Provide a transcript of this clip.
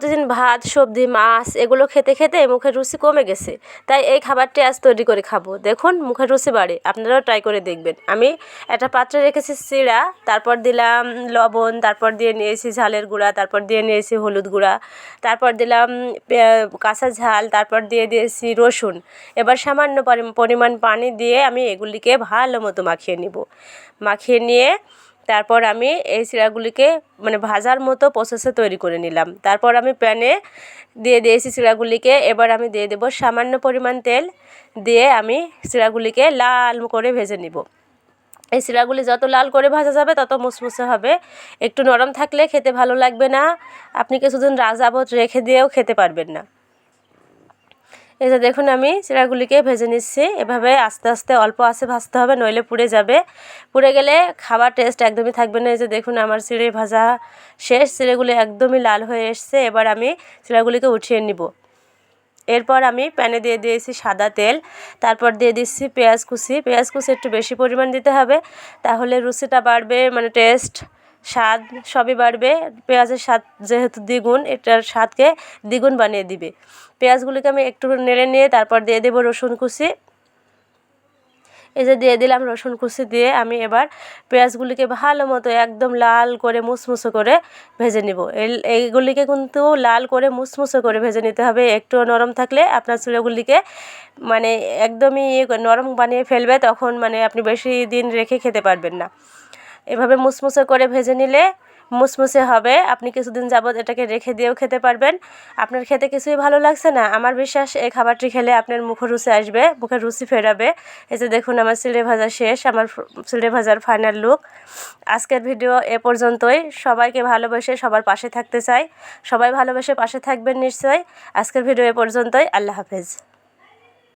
প্রতিদিন ভাত, সবজি, মাছ এগুলো খেতে খেতে মুখের রুচি কমে গেছে। তাই এই খাবারটি আজ তৈরি করে খাব। দেখুন, মুখের রুচি বাড়ে। আপনারাও ট্রাই করে দেখবেন। আমি একটা পাত্রে রেখেছি চিড়া তারপর দিলাম লবণ, তারপর দিয়ে নিয়েছি ঝালের গুঁড়া, তারপর দিয়ে নিয়েছি হলুদ গুঁড়া, তারপর দিলাম কাঁচা ঝাল, তারপর দিয়ে দিয়েছি রসুন। এবার সামান্য পরি- পরিমাণ পানি দিয়ে আমি এগুলিকে ভালো মতো মাখিয়ে নিব। মাখিয়ে নিয়ে তারপর আমি এই চিড়াগুলিকে মানে ভাজার মতো প্রসেসে তৈরি করে নিলাম। তারপর আমি প্যানে দিয়ে দিয়েছি চিড়াগুলিকে এবার আমি দিয়ে দেবো সামান্য পরিমাণ তেল দিয়ে আমি চিড়াগুলিকে লাল করে ভেজে নিব। এই চিড়াগুলি যত লাল করে ভাজা যাবে, তত মুসমুসে হবে। একটু নরম থাকলে খেতে ভালো লাগবে না। আপনি কিছুদিন রাজাবত রেখে দিয়েও খেতে পারবেন না। এই যে দেখুন আমি চিড়াগুলিকে ভেজে নিচ্ছি। এভাবে আস্তে আস্তে, অল্প আঁচে ভাজতে হবে, নইলে পুড়ে যাবে। পুড়ে গেলে খাবার টেস্ট একদমই থাকবে না। এই যে দেখুন আমার চিড়ে ভাজা শেষ, চিড়েগুলি একদমই লাল হয়ে এসছে। এবার আমি চিড়াগুলিকে উঠিয়ে নিব। এরপর আমি প্যানে দিয়ে দিয়েছি সাদা তেল। তারপর দিয়ে দিচ্ছি পেঁয়াজ কুচি। পেঁয়াজ কুচি একটু বেশি পরিমাণ দিতে হবে। তাহলে রুচিটা বাড়বে মানে টেস্ট স্বাদ সবই বাড়বে। পেঁয়াজের স্বাদ যেহেতু দ্বিগুণ, এটার স্বাদকে দ্বিগুণ বানিয়ে দিবে। পেঁয়াজগুলিকে আমি একটু নেড়ে নিয়ে তারপর দিয়ে দেবো রসুন কুচি। এই যে দিয়ে দিলাম রসুন কুচি দিয়ে আমি এবার পেঁয়াজগুলিকে ভালো মতো একদম লাল করে মুসমুসে করে ভেজে নিব। এই- এইগুলিকে কিন্তু লাল করে মুসমুসে করে ভেজে নিতে হবে। একটু নরম থাকলে আপনার চুড়োগুলিকে মানে একদমই নরম বানিয়ে ফেলবে, তখন মানে আপনি বেশি দিন রেখে খেতে পারবেন না। এভাবে মুসমুসে করে ভেজে নিলে মুসমুসে হবে। আপনি কিছুদিন যাবত এটাকে রেখে দিয়েও খেতে পারবেন। আপনার খেতে কিছুই ভালো লাগছে না। আমার বিশ্বাস, এই খাবারটি খেলে আপনার মুখের রুচি আসবে, মুখে রুচি ফেরাবে। এই যে দেখুন, আমার চিড়ে ভাজা শেষ, আমার চিড়ে ভাজার ফাইনাল লুক আজকের ভিডিও এ পর্যন্তই। সবাইকে ভালোবেসে সবার পাশে থাকতে চাই। সবাই ভালোবেসে পাশে থাকবেন নিশ্চয়ই। আজকের ভিডিও এ পর্যন্তই। আল্লাহ হাফেজ।